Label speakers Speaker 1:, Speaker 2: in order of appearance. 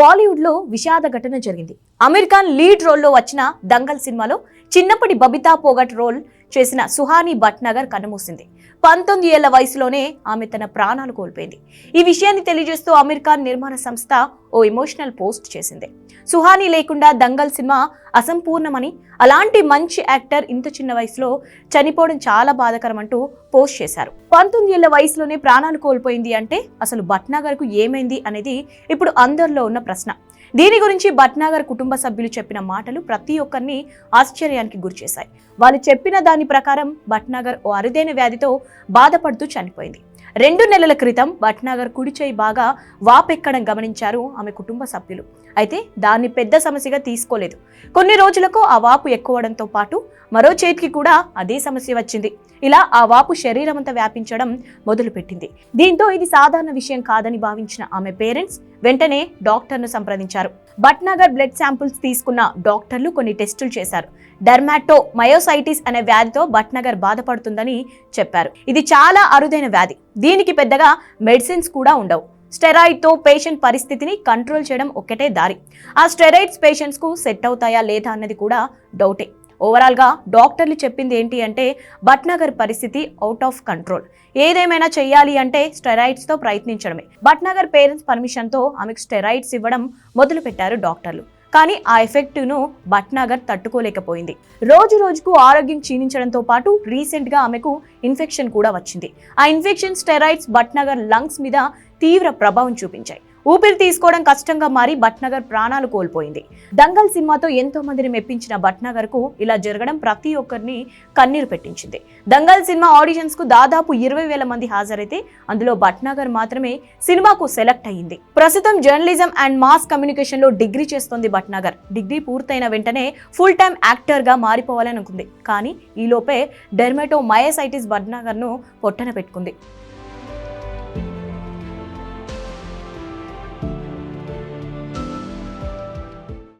Speaker 1: బాలీవుడ్లో విషాద ఘటన జరిగింది. అమీర్ ఖాన్ లీడ్ రోల్లో వచ్చిన దంగల్ సినిమాలో చిన్నప్పటి బబితా పోగట్ రోల్ చేసిన సుహాని భట్నగర్ కన్నుమూసింది. పంతొమ్మిది ఏళ్ళ వయసులోనే ఆమె తన ప్రాణాలు కోల్పోయింది. ఈ విషయాన్ని తెలియజేస్తూ అమీర్ ఖాన్ నిర్మాణ సంస్థ ఓ ఎమోషనల్ పోస్ట్ చేసింది. సుహాని లేకుండా దంగల్ సినిమా అసంపూర్ణమని అలాంటి మంచి యాక్టర్ ఇంత చిన్న వయసులో చనిపోవడం చాలా బాధాకరం అంటూ పోస్ట్ చేశారు. పంతొమ్మిది ఏళ్ళ వయసులోనే ప్రాణాలు కోల్పోయింది అంటే అసలు భట్నగర్కు ఏమైంది అనేది ఇప్పుడు అందరిలో ఉన్న ప్రశ్న. దీని గురించి భట్నాగర్ కుటుంబ సభ్యులు చెప్పిన మాటలు ప్రతి ఒక్కరిని ఆశ్చర్యానికి గురిచేశాయి. వాళ్ళు చెప్పిన దాని ప్రకారం భట్నాగర్ ఓ అరుదైన వ్యాధితో బాధపడుతూ చనిపోయింది. రెండు నెలల క్రితం భట్నాగర్ కుడిచేయి బాగా వాపెక్కడం గమనించారు ఆమె కుటుంబ సభ్యులు. అయితే దాన్ని పెద్ద సమస్యగా తీసుకోలేదు. కొన్ని రోజులకు ఆ వాపు ఎక్కువడంతో పాటు మరో చేతికి కూడా అదే సమస్య వచ్చింది. ఇలా ఆ వాపు శరీరం అంతా వ్యాపించడం మొదలుపెట్టింది. దీంతో ఇది సాధారణ విషయం కాదని భావించిన ఆమె పేరెంట్స్ వెంటనే డాక్టర్ను సంప్రదించారు. భట్నగర్ బ్లడ్ శాంపుల్స్ తీసుకున్న డాక్టర్లు కొన్ని టెస్టులు చేశారు. డర్మాటో మయోసైటిస్ అనే వ్యాధితో భట్నగర్ బాధపడుతుందని చెప్పారు. ఇది చాలా అరుదైన వ్యాధి. దీనికి పెద్దగా మెడిసిన్స్ కూడా ఉండవు. స్టెరాయిడ్తో పేషెంట్ పరిస్థితిని కంట్రోల్ చేయడం ఒక్కటే దారి. ఆ స్టెరాయిడ్స్ పేషెంట్స్కు సెట్ అవుతాయా లేదా అన్నది కూడా డౌటే. ఓవరాల్గా డాక్టర్లు చెప్పింది ఏంటి అంటే భట్నగర్ పరిస్థితి అవుట్ ఆఫ్ కంట్రోల్ ఏదేమైనా చేయాలి అంటే స్టెరాయిడ్స్తో ప్రయత్నించడమే. భట్నగర్ పేరెంట్స్ పర్మిషన్తో ఆమెకు స్టెరాయిడ్స్ ఇవ్వడం మొదలుపెట్టారు డాక్టర్లు. కానీ ఆ ఎఫెక్ట్ను భట్నాగర్ తట్టుకోలేకపోయింది. రోజు రోజుకు ఆరోగ్యం క్షీణించడంతో పాటు రీసెంట్గా ఆమెకు ఇన్ఫెక్షన్ కూడా వచ్చింది. ఆ ఇన్ఫెక్షన్ స్టెరాయిడ్స్ భట్నగర్ లంగ్స్ మీద తీవ్ర ప్రభావం చూపించాయి. ఊపిరి తీసుకోవడం కష్టంగా మారి భట్నగర్ ప్రాణాలు కోల్పోయింది. దంగల్ సినిమాతో ఎంతో మందిని మెప్పించిన భట్నగర్కు ఇలా జరగడం ప్రతి ఒక్కరిని కన్నీరు పెట్టించింది. దంగల్ సినిమా ఆడిషన్స్కు దాదాపు ఇరవై వేల మంది హాజరైతే అందులో భట్నగర్ మాత్రమే సినిమాకు సెలెక్ట్ అయ్యింది. ప్రస్తుతం జర్నలిజం అండ్ మాస్ కమ్యూనికేషన్లో డిగ్రీ చేస్తోంది భట్నగర్. డిగ్రీ పూర్తయిన వెంటనే ఫుల్ టైం యాక్టర్గా మారిపోవాలని అనుకుంది కానీ ఈలోపే డెర్మెటో మయసైటిస్ భట్నగర్ను పొట్టన పెట్టుకుంది.